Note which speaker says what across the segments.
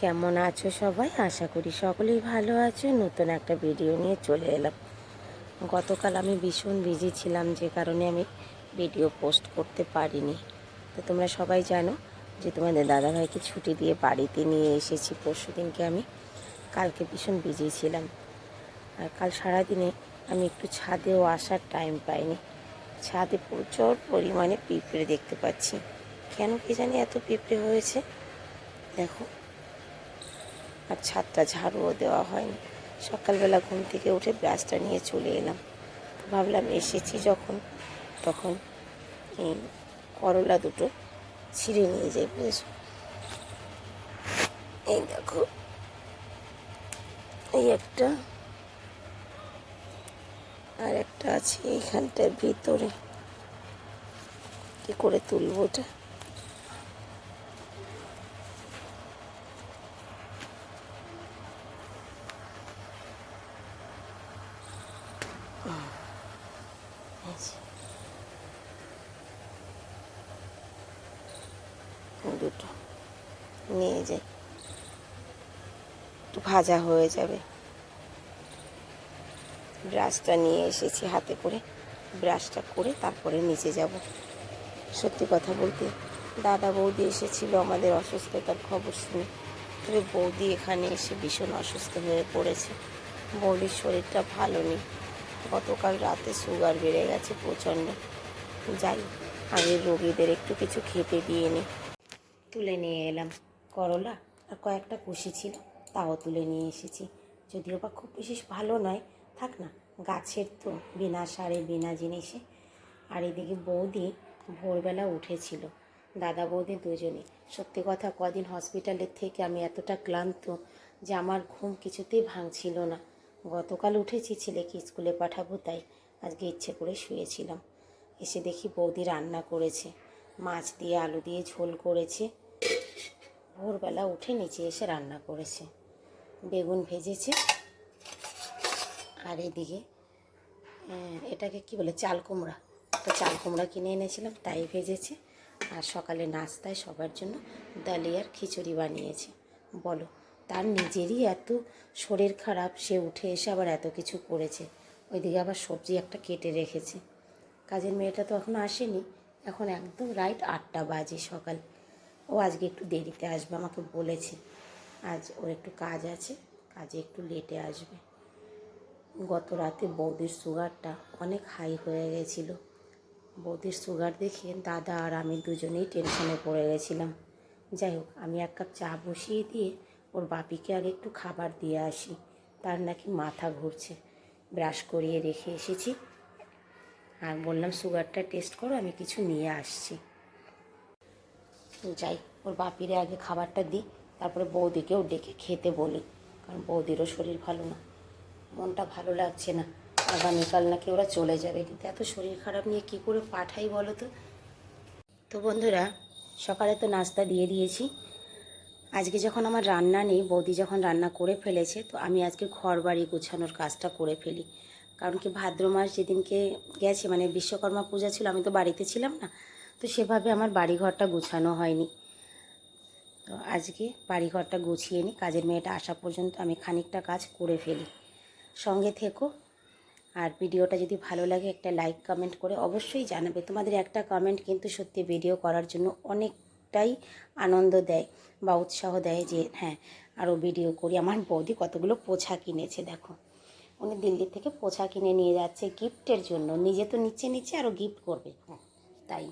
Speaker 1: কেমন আছো সবাই? আশা করি সকলেই ভালো আছো। নতুন একটা ভিডিও নিয়ে চলে এলাম। গতকাল আমি ভীষণ বিজি ছিলাম, যে কারণে আমি ভিডিও পোস্ট করতে পারিনি। তো তোমরা সবাই জানো যে তোমাদের দাদাভাইকে ছুটি দিয়ে বাড়িতে নিয়ে এসেছি। পরশু দিনকে আমি। কালকে ভীষণ বিজি ছিলাম। আর কাল সারাদিনে আমি একটু ছাদেও আসার টাইম পাইনি। ছাদে প্রচুর পরিমাণে পিঁপড়ে দেখতে পাচ্ছি। কেন কি জানি এত পিঁপড়ে হয়েছে। দেখো। আর ছাদটা ঝাড়ুও দেওয়া হয়নি। সকালবেলা ঘুম থেকে উঠে ব্রাশটা নিয়ে চলে এলাম। ভাবলাম এসেছি যখন, তখন এই করলা দুটো ছিঁড়ে নিয়ে যাই, বুঝেছ? এই দেখো, এই একটা আর একটা আছে এইখানটার ভিতরে। কি করে তুলবো ওটা? দুটো। নিয়ে যাই। একটু ভাজা হয়ে যাবে। ব্রাশটা নিয়ে এসেছি হাতে করে। ব্রাশটা করে তারপরে নিচে যাব। সত্যি কথা বলতে, দাদা বৌদি এসেছিল আমাদের অসুস্থতার খবর শুনে। তবে বৌদি এখানে এসে ভীষণ অসুস্থ হয়ে পড়েছে। বৌদির শরীরটা ভালো নেই। গতকাল রাতে সুগার বেড়ে গেছে প্রচণ্ড। যাই আগের রোগীদের একটু কিছু খেতে দিয়ে নি। তুলে নিয়ে এলাম করলা আর কয়েকটা কুশি ছিল, তাও তুলে নিয়ে এসেছি। যদিও বা খুব বিশেষ ভালো নয়, থাক না, গাছের তো বিনা সারে, বিনা জিনিসে। আর এদিকে বৌদি ভোরবেলা উঠেছিল। দাদা বৌদি দুজনে। সত্যি কথা, কদিন হসপিটালের থেকে আমি এতটা ক্লান্ত যে আমার ঘুম কিছুতেই ভাঙছিল না। গতকাল উঠেছি, ছেলেকে স্কুলে পাঠাবো তাই আজকে ইচ্ছে করে শুয়েছিলাম। এসে দেখি বৌদি রান্না করেছে। মাছ দিয়ে আলু দিয়ে ঝোল করেছে। ভোরবেলা উঠে নিচে এসে রান্না করেছে। বেগুন ভেজেছে। আর এদিকে এটাকে কি বলে, চাল কুমড়া। তো চাল কুমড়া কিনে এনেছিলাম, তাই ভেজেছে। আর সকালে নাস্তায় সবার জন্য ডালিয়ার খিচুড়ি বানিয়েছে। বলো, তার নিজেরই এত শরীর খারাপ, সে উঠে এসে আবার এত কিছু করেছে। ওইদিকে আবার সবজি একটা কেটে রেখেছে। কাজের মেয়েটা তো এখনও আসেনি। এখন একদম রাইট আটটা বাজে সকাল। ও আজকে একটু দেরিতে আসবে, আমাকে বলেছে আজ ওর একটু কাজ আছে, কাজে একটু লেটে আসবে। গত রাতে বৌদির সুগারটা অনেক হাই হয়ে গেছিল। বৌদির সুগার দেখে দাদা আর আমি দুজনেই টেনশনে পড়ে গেছিলাম। যাই হোক, আমি এক কাপ চা বসিয়ে দিয়ে ওর বাপিকে আগে একটু খাবার দিয়ে আসি। তার নাকি মাথা ঘুরছে। ব্রাশ করিয়ে রেখে এসেছি। আর বললাম সুগারটা টেস্ট করো, আমি কিছু নিয়ে আসছি। যাই, ওর বাপিরে আগে খাবারটা দিই, তারপরে বৌদিকেও ডেকে খেতে বলি, কারণ বৌদিরও শরীর ভালো না। মনটা ভালো লাগছে না। আগামীকাল নাকি ওরা চলে যাবে, কিন্তু এত শরীর খারাপ নিয়ে কি করে পাঠাই বলো তো? তো বন্ধুরা, সকালে তো নাস্তা দিয়ে দিয়েছি। আজকে যখন আমার রান্না নেই, বৌদি যখন রান্না করে ফেলেছে, তো আমি আজকে ঘর বাড়ি গোছানোর কাজটা করে ফেলি। কারণ কি ভাদ্র মাস যেদিনকে গেছে মানে বিশ্বকর্মা পূজা ছিল, আমি তো বাড়িতে ছিলাম না তো সেভাবে আমার বাড়িঘরটা গোছানো হয়নি। তো আজকে বাড়িঘরটা গুছিয়ে নিই কাজের মেয়েটা আসা পর্যন্ত আমি খানিকটা কাজ করে ফেলি। সঙ্গে থেকো। আর ভিডিওটা যদি ভালো লাগে একটা লাইক, কমেন্ট করে অবশ্যই জানাবে। তোমাদের একটা কমেন্ট কিন্তু সত্যি ভিডিও করার জন্য অনেকটাই আনন্দ দেয় বা উৎসাহ দেয় যে হ্যাঁ আরও ভিডিও করি। আমার বৌদি কতগুলো পোছা কিনেছে, দেখো। উনি দিল্লি থেকে পোছা কিনে নিয়ে যাচ্ছে গিফটের জন্য। নিজে তো নিচ্ছে নিচ্ছে আরও গিফট করবে। হ্যাঁ তাই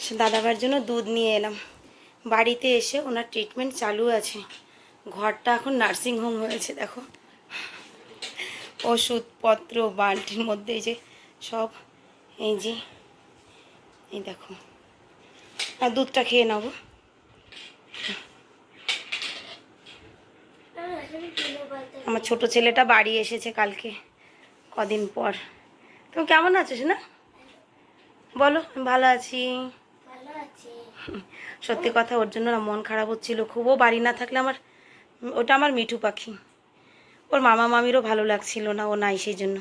Speaker 1: সে দাদাবার জন্য দুধ নিয়ে এলাম। বাড়িতে এসে ওনার ট্রিটমেন্ট চালু আছে। ঘরটা এখন নার্সিং হোম হয়েছে, দেখো। ওষুধপত্র, বালতির মধ্যে যে সব, এই যে, এই দেখো। আর দুধটা খেয়ে নেব আমার ছোট ছেলেটা বাড়ি এসেছে কালকে, কদিন পর। তুমি কেমন আছিস না বলো, ভালো আছি। সত্যি কথা, ওর জন্য না মন খারাপ হচ্ছিল। খুবও বাড়ি না থাকলে আমার, ওটা আমার মিঠু পাখি। ওর মামা মামিরও ভালো লাগছিল না, ও নাই সেই জন্য।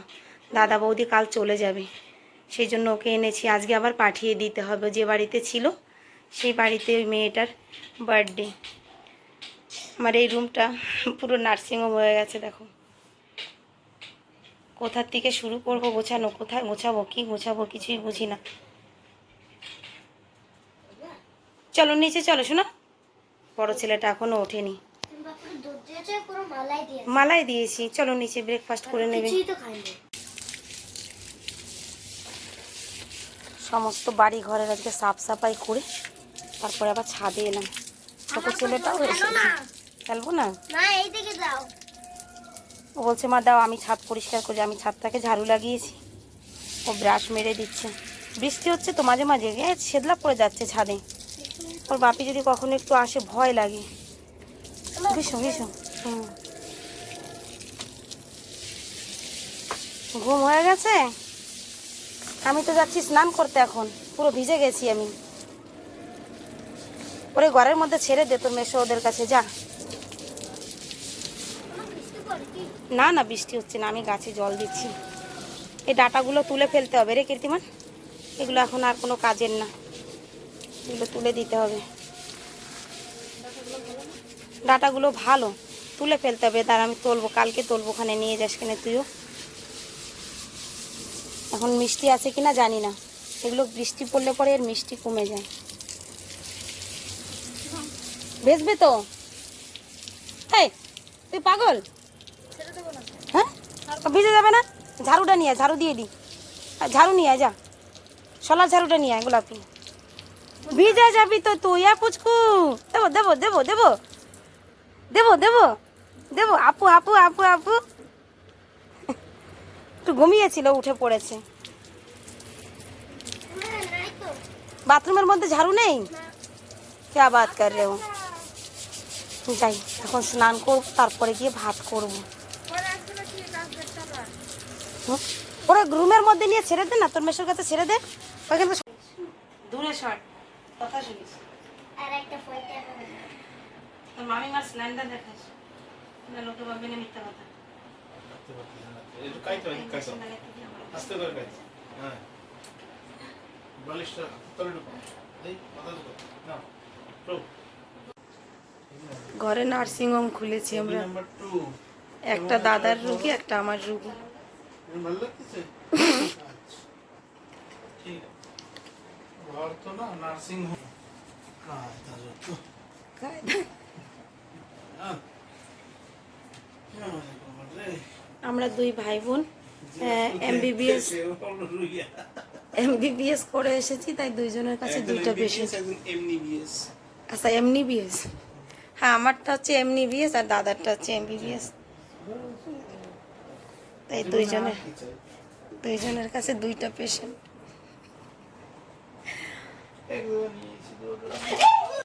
Speaker 1: দাদা বৌদি কাল চলে যাবে। সেই জন্য ওকে এনেছি। আজকে আবার পাঠিয়ে দিতে হবে। যে বাড়িতে ছিল, সেই বাড়িতে ওই মেয়েটার বার্থডে আমার এই রুমটা পুরো নার্সিংহোম হয়ে গেছে, দেখো। কোথার থেকে শুরু করব গোছানো, কোথায় গোছাবো, কি গোছাবো কিছুই বুঝি না। চলো নিচে চলো শোনো। বড় ছেলেটা এখনও ওঠেনি।
Speaker 2: মালাই
Speaker 1: দিয়েছি। চলো নিচে ব্রেকফাস্ট করে নেবে। সমস্ত বাড়ি ঘরের আজকে সাফ সাফাই করে তারপরে আবার ছাদে এলাম। ছোট ছেলেটাও খেলব না? ও বলছে মা দাও আমি ছাদ পরিষ্কার করি। আমি ছাদটাকে ঝাড়ু লাগিয়েছি। ও ব্রাশ মেরে দিচ্ছে। বৃষ্টি হচ্ছে তো মাঝে মাঝে। সেদলা পড়ে যাচ্ছে ছাদে। ওর বাপি যদি কখনো একটু আসে, ভয় লাগে। ভীষণ ভীষণ ঘুম হয়ে গেছে? আমি তো যাচ্ছি স্নান করতে এখন। পুরো ভিজে গেছি আমি। ওরে ঘরের মধ্যে ছেড়ে দে তোর মেশো ওদের কাছে, যা। না না, বৃষ্টি হচ্ছে না, আমি গাছে জল দিচ্ছি। এই ডাটাগুলো তুলে ফেলতে হবে রে কীর্তিমান। এগুলো এখন আর কোনো কাজের না। এগুলো তুলে দিতে হবে। ডাটাগুলো ভালো, তুলে ফেলতে হবে। তার আমি তুলবো, কালকে তুলবো ওখানে, নিয়ে যাস কিনে তুইও। এখন মিষ্টি আছে কিনা জানি না। এগুলো বৃষ্টি পড়লে পরে এর মিষ্টি কমে যায়। বেচবে তো? এই, তুই পাগল? হ্যাঁ? ভিজে যাবে না? ঝাড়ুটা নিয়ে ঝাড়ু দিয়ে দি। ঝাড়ু নিয়ে যা। সলার ঝাড়ুটা নিয়ে গোলাপি। ভিজে যাবি তো তুই পুচকু। দেবো দেবো দেবো দেবো। দেবো দেবো দেবো, আপু আপু আপু আপু। একটু ঘুমিয়েছিল, উঠে পড়েছে। বাথরুমের মধ্যে ঝাড়ু নেই? কে বাত কর রে যাই, এখন স্নান করব, তারপরে গিয়ে ভাত করব? ওরা রুমের মধ্যে নিয়ে ছেড়ে দে না, তোর মেশোর কাছে ছেড়ে দে। ওইখানে দূরে সর। কথা শুনিস।
Speaker 2: আর একটা ফয়টা
Speaker 1: তোর মামি স্ল্যান্ডার দেখাস। না লোকে ভাববে না মিথ্যা কথা।
Speaker 3: কাইতো কাইতো। আস্তে করে কাইতো। হ্যাঁ। বালিশটা তলে ঢুকো এই মাথা ঢুকো না টু
Speaker 1: ঘরে নার্সিংহোম খুলেছি আমরা। একটা দাদার রুগী একটা আমার রুগী।
Speaker 3: ভালো লাগতেছে? ঠিক আছে। ঘর তো না নার্সিং হোম। কাজ যত। হ্যাঁ।
Speaker 1: আমরা দুই ভাই বোন এমবিবিএস এমবিবিএস করে এসেছি তাই দুইজনের কাছে দুইটা
Speaker 3: বিএস
Speaker 1: আচ্ছা এমনি বিএস হ্যাঁ আমারটা হচ্ছে এমনি বিএস আর দাদারটা হচ্ছে এমবিবিএস তাই দুইজনের দুইজনের কাছে দুইটা পেশেন্ট
Speaker 3: একদম নিয়েছি